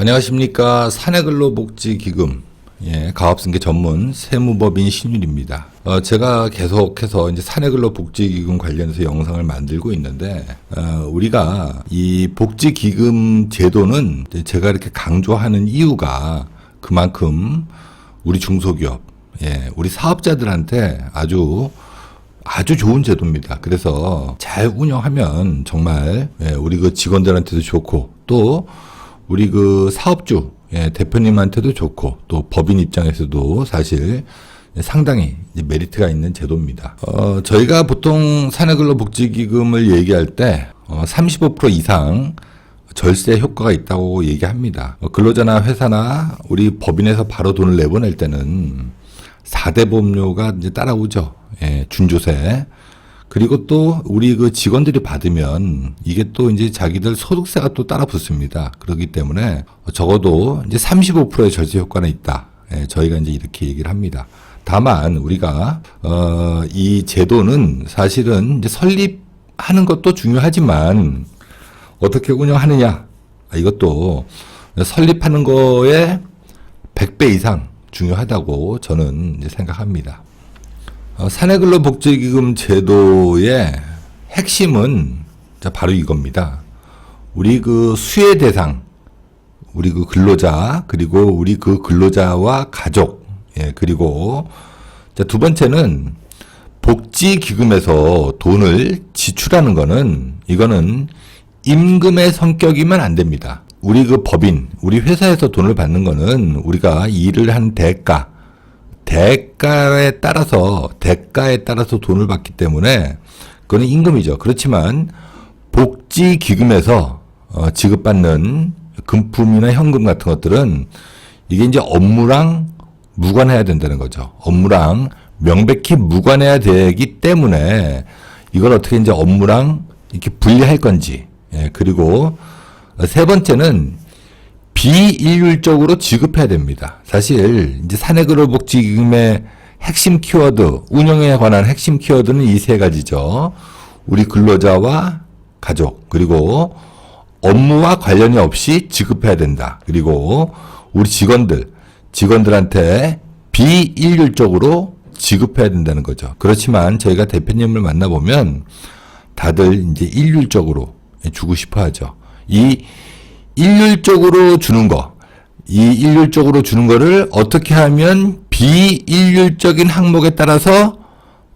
안녕하십니까. 사내근로 복지 기금, 예, 가압승계 전문 세무법인 신윤입니다. 어, 제가 계속해서 이제 사내근로 복지기금 관련해서 영상을 만들고 있는데, 어, 우리가 이 복지기금 제도는 제가 이렇게 강조하는 이유가 그만큼 우리 중소기업, 예, 우리 사업자들한테 아주 아주 좋은 제도입니다. 그래서 잘 운영하면 정말 예, 우리 그 직원들한테도 좋고 또 우리 그 사업주 예, 대표님한테도 좋고 또 법인 입장에서도 사실 상당히 메리트가 있는 제도입니다. 어, 저희가 보통 사내근로복지기금을 얘기할 때 어, 35% 이상 절세 효과가 있다고 얘기합니다. 어, 근로자나 회사나 우리 법인에서 바로 돈을 내보낼 때는 4대 보험료가 이제 따라오죠. 예, 준조세. 그리고 또 우리 그 직원들이 받으면 이게 또 이제 자기들 소득세가 또 따라 붙습니다. 그렇기 때문에 적어도 이제 35%의 절세 효과는 있다. 예, 저희가 이제 이렇게 얘기를 합니다. 다만 우리가 어, 이 제도는 사실은 이제 설립하는 것도 중요하지만 어떻게 운영하느냐 아, 이것도 설립하는 거에 100배 이상 중요하다고 저는 생각합니다. 어, 사내근로 복지기금 제도의 핵심은 자, 바로 이겁니다. 우리 그 수혜 대상, 우리 그 근로자, 그리고 우리 그 근로자와 가족, 예, 그리고 자, 두 번째는 복지기금에서 돈을 지출하는 거는 이거는 임금의 성격이면 안 됩니다. 우리 그 법인, 우리 회사에서 돈을 받는 거는 우리가 일을 한 대가, 대가에 따라서 대가에 따라서 돈을 받기 때문에 그거는 임금이죠. 그렇지만 복지 기금에서 어, 지급받는 금품이나 현금 같은 것들은 이게 이제 업무랑 무관해야 된다는 거죠. 업무랑 명백히 무관해야 되기 때문에 이걸 어떻게 이제 업무랑 이렇게 분리할 건지 예, 그리고 세 번째는 비일률적으로 지급해야 됩니다. 사실 이제 사내근로복지기금의 핵심 키워드, 운영에 관한 핵심 키워드는 이 세 가지죠. 우리 근로자와 가족, 그리고 업무와 관련이 없이 지급해야 된다. 그리고 우리 직원들, 직원들한테 비일률적으로 지급해야 된다는 거죠. 그렇지만 저희가 대표님을 만나보면 다들 이제 일률적으로 주고 싶어 하죠. 이 일률적으로 주는 거, 이 일률적으로 주는 거를 어떻게 하면 비일률적인 항목에 따라서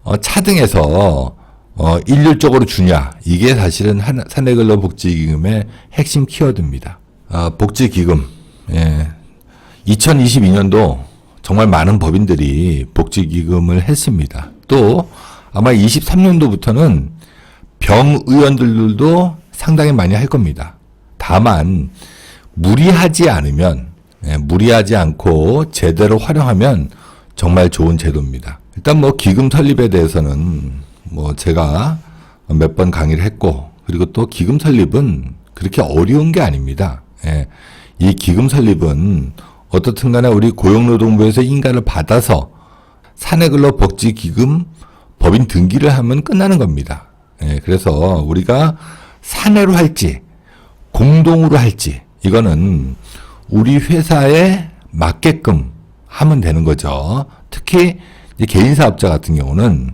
어, 차등해서 어, 일률적으로 주냐. 이게 사실은 한- 사내근로 복지기금의 핵심 키워드입니다. 아, 복지기금. 예. 2022년도 정말 많은 법인들이 복지기금을 했습니다. 또 아마 23년도부터는 병의원들도 상당히 많이 할 겁니다. 다만 무리하지 않으면 예, 무리하지 않고 제대로 활용하면 정말 좋은 제도입니다. 일단 뭐 기금 설립에 대해서는 뭐 제가 몇 번 강의를 했고 그리고 또 기금 설립은 그렇게 어려운 게 아닙니다. 예, 이 기금 설립은 어떻든 간에 우리 고용노동부에서 인가를 받아서 사내근로 복지기금 법인 등기를 하면 끝나는 겁니다. 예, 그래서 우리가 사내로 할지 공동으로 할지 이거는 우리 회사에 맞게끔 하면 되는 거죠. 특히 개인 사업자 같은 경우는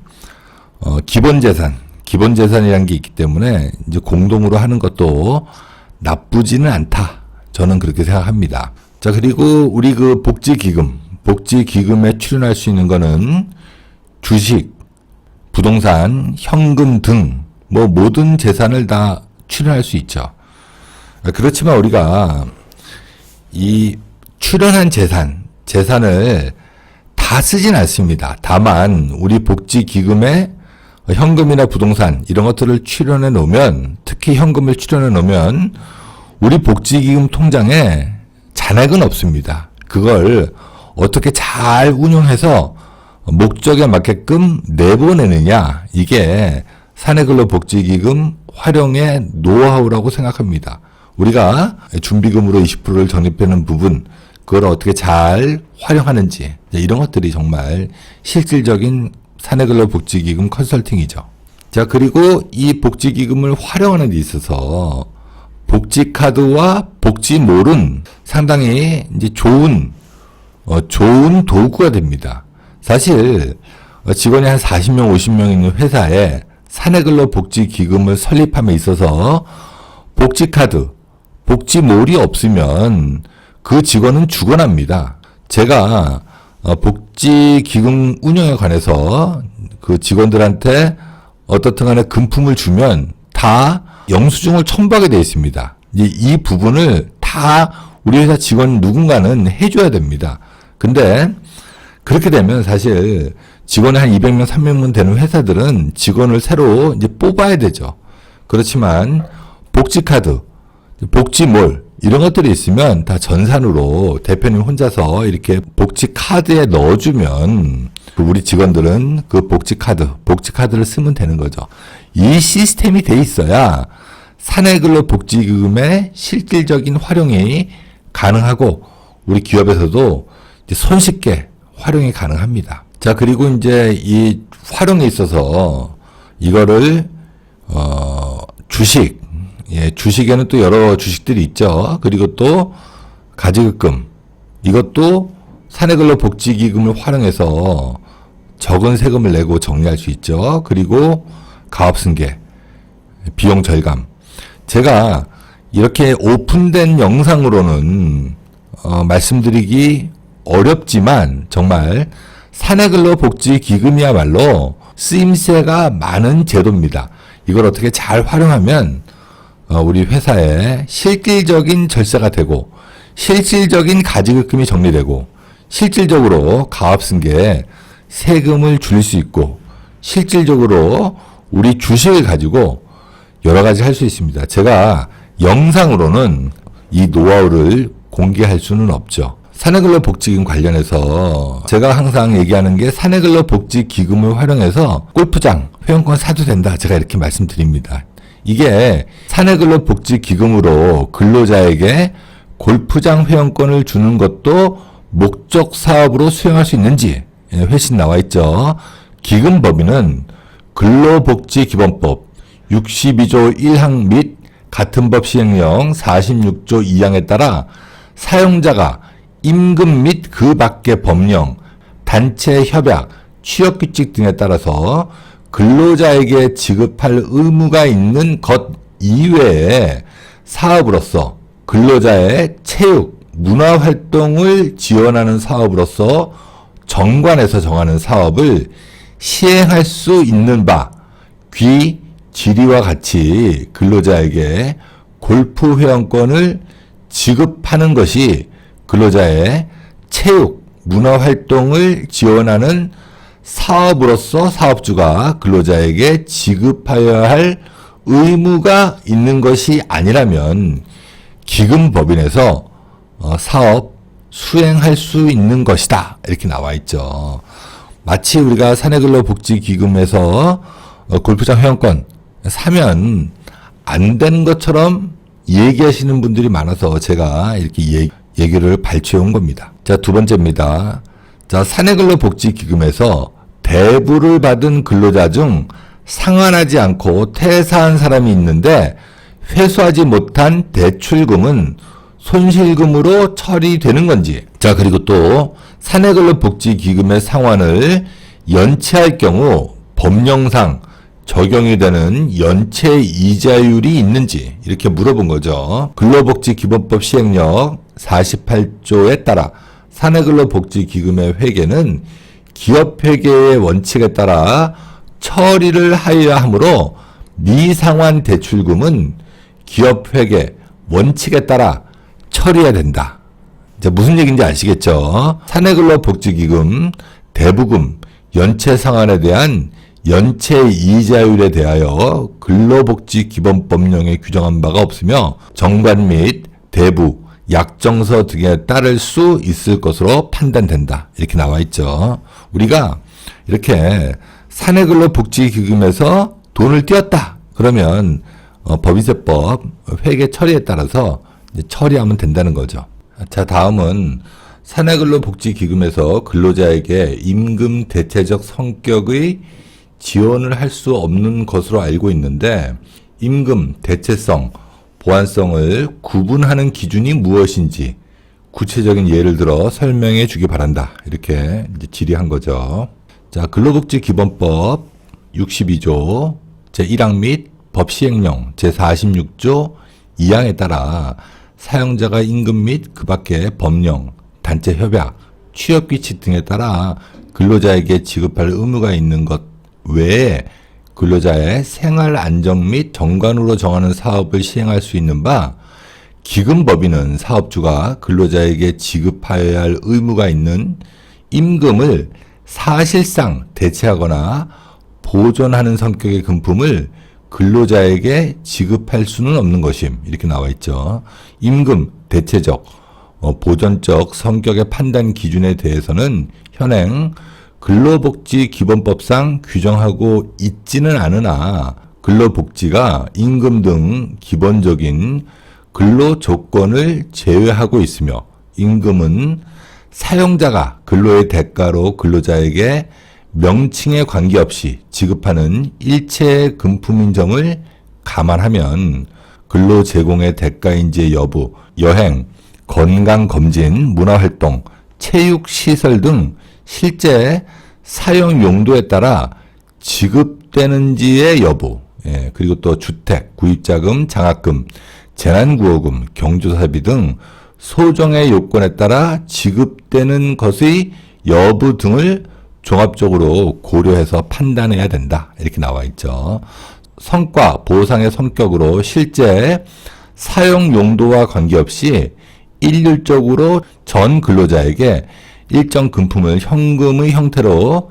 어, 기본 재산, 기본 재산이라는 게 있기 때문에 이제 공동으로 하는 것도 나쁘지는 않다. 저는 그렇게 생각합니다. 자, 그리고 우리 그 복지 기금, 복지 기금에 출연할 수 있는 거는 주식, 부동산, 현금 등 뭐 모든 재산을 다 출연할 수 있죠. 그렇지만 우리가 이 출연한 재산, 재산을 다 쓰진 않습니다. 다만 우리 복지 기금에 현금이나 부동산 이런 것들을 출연해 놓으면 특히 현금을 출연해 놓으면 우리 복지기금 통장에 잔액은 없습니다. 그걸 어떻게 잘 운용해서 목적에 맞게끔 내보내느냐 이게 사내근로복지기금 활용의 노하우라고 생각합니다. 우리가 준비금으로 20%를 적립하는 부분 그걸 어떻게 잘 활용하는지 이런 것들이 정말 실질적인 사내근로 복지기금 컨설팅이죠. 자 그리고 이 복지기금을 활용하는 데 있어서 복지카드와 복지몰은 상당히 이제 좋은 어, 좋은 도구가 됩니다. 사실 어, 직원이 한 40명, 50명 있는 회사에 사내근로 복지기금을 설립함에 있어서 복지카드, 복지몰이 없으면 그 직원은 죽어납니다. 제가 어, 복지기금 운영에 관해서 그 직원들한테 어떻든 간에 금품을 주면 다 영수증을 첨부하게 되어 있습니다. 이 부분을 다 우리 회사 직원 누군가는 해줘야 됩니다. 근데 그렇게 되면 사실 직원이 한 200명, 300명 되는 회사들은 직원을 새로 이제 뽑아야 되죠. 그렇지만 복지카드, 복지몰 이런 것들이 있으면 다 전산으로 대표님 혼자서 이렇게 복지 카드에 넣어주면 그 우리 직원들은 그 복지 카드, 복지 카드를 쓰면 되는 거죠. 이 시스템이 돼 있어야 사내근로 복지기금의 실질적인 활용이 가능하고 우리 기업에서도 손쉽게 활용이 가능합니다. 자, 그리고 이제 이 활용에 있어서 이거를 어 주식 예, 주식에는 또 여러 주식들이 있죠. 그리고 또 가지급금 이것도 사내근로 복지기금을 활용해서 적은 세금을 내고 정리할 수 있죠. 그리고 가업승계 비용 절감. 제가 이렇게 오픈된 영상으로는 어, 말씀드리기 어렵지만 정말 사내근로 복지기금이야말로 쓰임새가 많은 제도입니다. 이걸 어떻게 잘 활용하면 어, 우리 회사에 실질적인 절세가 되고 실질적인 가지급금이 정리되고 실질적으로 가압승계에 세금을 줄일 수 있고 실질적으로 우리 주식을 가지고 여러 가지 할 수 있습니다. 제가 영상으로는 이 노하우를 공개할 수는 없죠. 사내근로복지금 관련해서 제가 항상 얘기하는 게 사내근로복지기금을 활용해서 골프장 회원권 사도 된다. 제가 이렇게 말씀드립니다. 이게 사내근로복지기금으로 근로자에게 골프장 회원권을 주는 것도 목적 사업으로 수행할 수 있는지 예, 회신 나와 있죠. 기금 법인은 근로복지기본법 62조 1항 및 같은 법 시행령 46조 2항에 따라 사용자가 임금 및 그 밖의 법령, 단체 협약, 취업규칙 등에 따라서 근로자에게 지급할 의무가 있는 것 이외에 사업으로서 근로자의 체육, 문화 활동을 지원하는 사업으로서 정관에서 정하는 사업을 시행할 수 있는 바, 귀, 지리와 같이 근로자에게 골프 회원권을 지급하는 것이 근로자의 체육, 문화 활동을 지원하는 사업으로서 사업주가 근로자에게 지급하여야 할 의무가 있는 것이 아니라면 기금법인에서 어, 사업 수행할 수 있는 것이다. 이렇게 나와 있죠. 마치 우리가 사내근로복지기금에서 어, 골프장 회원권 사면 안 되는 것처럼 얘기하시는 분들이 많아서 제가 이렇게 얘기, 얘기를 발췌해 온 겁니다. 자, 두 번째입니다. 자, 사내근로복지기금에서 대부를 받은 근로자 중 상환하지 않고 퇴사한 사람이 있는데 회수하지 못한 대출금은 손실금으로 처리되는 건지. 자, 그리고 또 사내근로복지기금의 상환을 연체할 경우 법령상 적용이 되는 연체 이자율이 있는지 이렇게 물어본 거죠. 근로복지기본법 시행령 48조에 따라 사내근로복지기금의 회계는 기업회계의 원칙에 따라 처리를 하여야 하므로 미상환 대출금은 기업회계 원칙에 따라 처리해야 된다. 이제 무슨 얘기인지 아시겠죠? 사내근로 복지기금, 대부금, 연체상환에 대한 연체 이자율에 대하여 근로복지기본법령에 규정한 바가 없으며 정관 및 대부, 약정서 등에 따를 수 있을 것으로 판단된다. 이렇게 나와 있죠. 우리가 이렇게 사내근로 복지기금에서 돈을 띄었다. 그러면 어, 법인세법 회계 처리에 따라서 처리하면 된다는 거죠. 자, 다음은 사내근로 복지기금에서 근로자에게 임금 대체적 성격의 지원을 할 수 없는 것으로 알고 있는데 임금 대체성, 보완성을 구분하는 기준이 무엇인지 구체적인 예를 들어 설명해 주기 바란다. 이렇게 질의한 거죠. 자, 근로복지기본법 62조 제1항 및 법 시행령 제46조 2항에 따라 사용자가 임금 및 그 밖의 법령, 단체 협약, 취업 규칙 등에 따라 근로자에게 지급할 의무가 있는 것 외에 근로자의 생활 안정 및 정관으로 정하는 사업을 시행할 수 있는 바 기금 법인은 사업주가 근로자에게 지급하여야 할 의무가 있는 임금을 사실상 대체하거나 보존하는 성격의 금품을 근로자에게 지급할 수는 없는 것임. 이렇게 나와 있죠. 임금, 대체적, 어, 보전적 성격의 판단 기준에 대해서는 현행 근로복지기본법상 규정하고 있지는 않으나 근로복지가 임금 등 기본적인 근로 조건을 제외하고 있으며 임금은 사용자가 근로의 대가로 근로자에게 명칭에 관계없이 지급하는 일체 금품인 점을 감안하면 근로 제공의 대가인지 여부, 여행, 건강검진, 문화활동, 체육시설 등 실제 사용 용도에 따라 지급되는지의 여부, 예, 그리고 또 주택, 구입자금, 장학금, 재난구호금, 경조사비 등 소정의 요건에 따라 지급되는 것의 여부 등을 종합적으로 고려해서 판단해야 된다. 이렇게 나와 있죠. 성과, 보상의 성격으로 실제 사용 용도와 관계없이 일률적으로 전 근로자에게 일정 금품을 현금의 형태로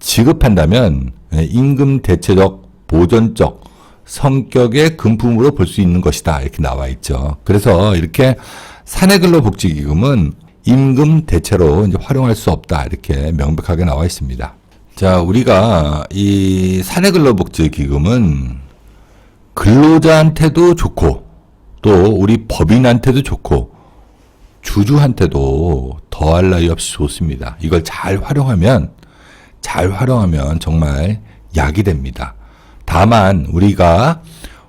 지급한다면 예, 임금 대체적 보존적 성격의 금품으로 볼 수 있는 것이다. 이렇게 나와 있죠. 그래서 이렇게 사내근로복지기금은 임금 대체로 이제 활용할 수 없다. 이렇게 명백하게 나와 있습니다. 자, 우리가 이 사내근로복지기금은 근로자한테도 좋고 또 우리 법인한테도 좋고 주주한테도 더할 나위 없이 좋습니다. 이걸 잘 활용하면 잘 활용하면 정말 약이 됩니다. 다만 우리가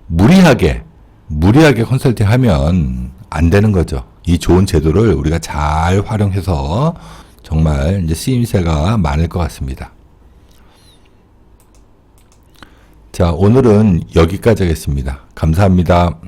무리하게 무리하게 컨설팅하면 안 되는 거죠. 이 좋은 제도를 우리가 잘 활용해서 정말 이제 쓰임새가 많을 것 같습니다. 자, 오늘은 여기까지 하겠습니다. 감사합니다.